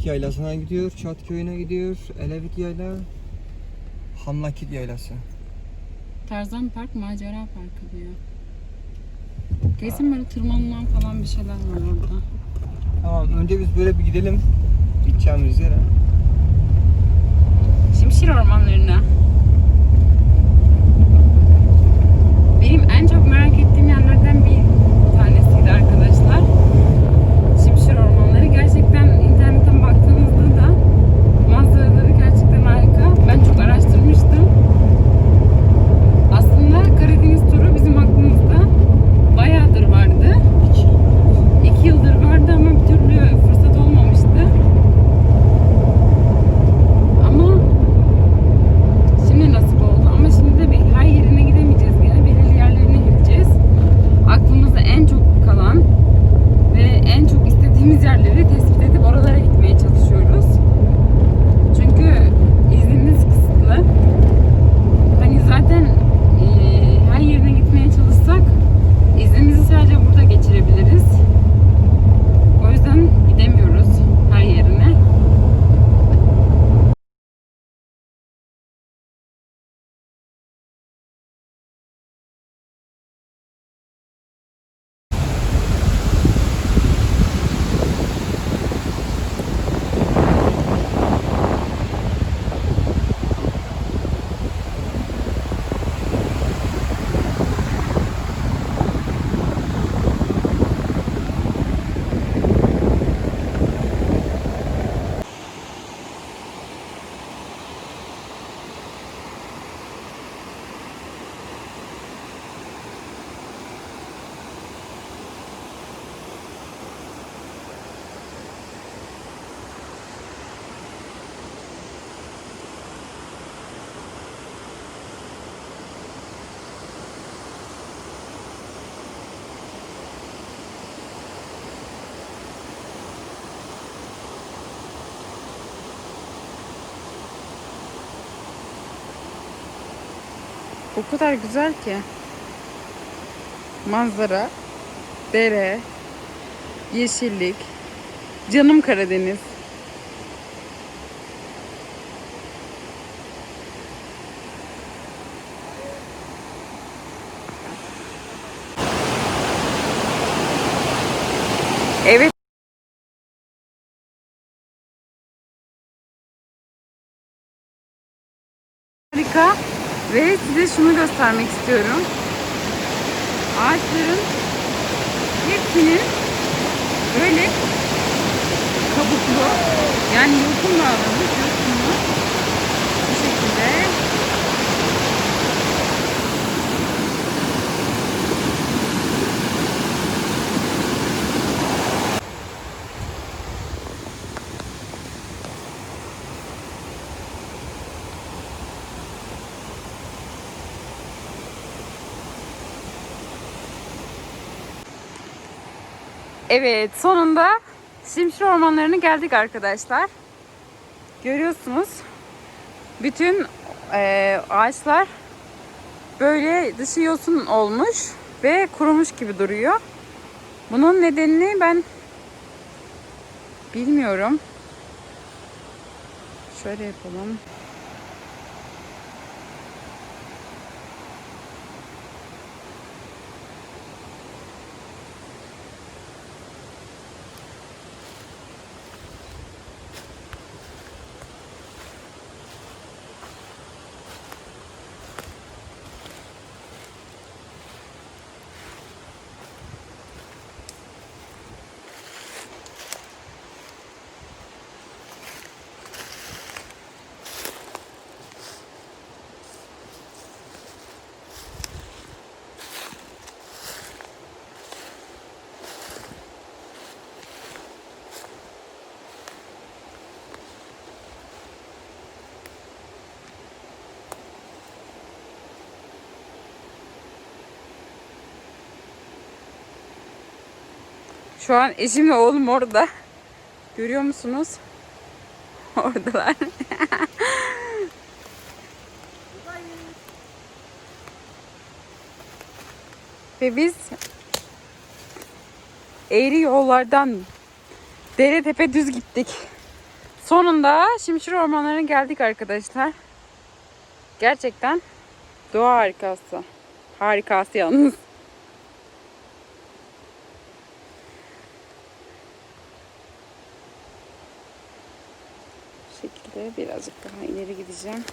Bebek Yaylası'na gidiyor, Çat Köyü'ne gidiyor, Elevit Yayla, Hamlakit Yaylası. Tarzan Park Macera Parkı diyor. Kesin böyle tırmanılan falan bir şeyler var orada. Tamam önce biz böyle bir gidelim. Gideceğimiz yere. Şimşir ormanlarına. O kadar güzel ki. Manzara, dere, yeşillik, canım Karadeniz. Evet. Ve size şunu göstermek istiyorum. Ağaçların hepsinin böyle kabuklu yani yosunla alınmış yosunlu Evet sonunda Şimşir ormanlarına geldik arkadaşlar. Görüyorsunuz. Bütün eee, ağaçlar böyle dışı yosun olmuş ve kurumuş gibi duruyor. Bunun nedenini ben bilmiyorum. Şöyle yapalım. Şu an eşimle oğlum orada. Görüyor musunuz? Oradalar. Ve biz eğri yollardan dere tepe düz gittik. Sonunda Şimşir ormanlarına geldik arkadaşlar. Gerçekten doğa harikası. Harikası yalnız. Birazcık daha ileri gideceğim.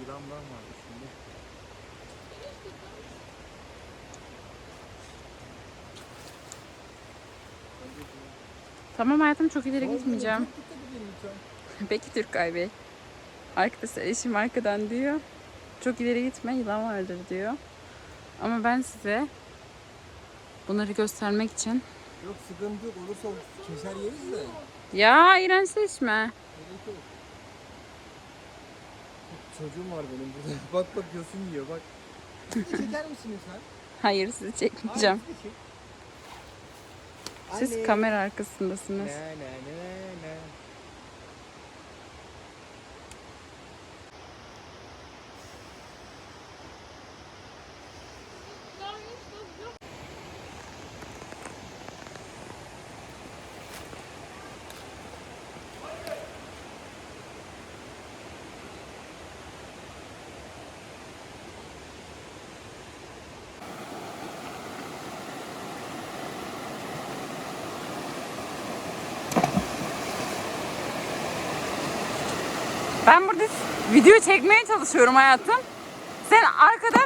Yılanlar vardı şimdi. Tamam hayatım çok ileri gitmeyeceğim. Peki Türkay Bey. Arkadaşlar eşim arkadan diyor. Çok ileri gitme yılan vardır diyor. Ama ben size bunları göstermek için Yok sıkıntı yok olursa keser yeriz de. ya iğrençleşme. Çocuğum var benim burada. bak bak yosun yiyor bak. Çeker misin sen? Hayır sizi çekmeyeceğim. Hayır. Siz kamera arkasındasınız. Ne ne ne ne. Ben burada video çekmeye çalışıyorum hayatım. Sen arkada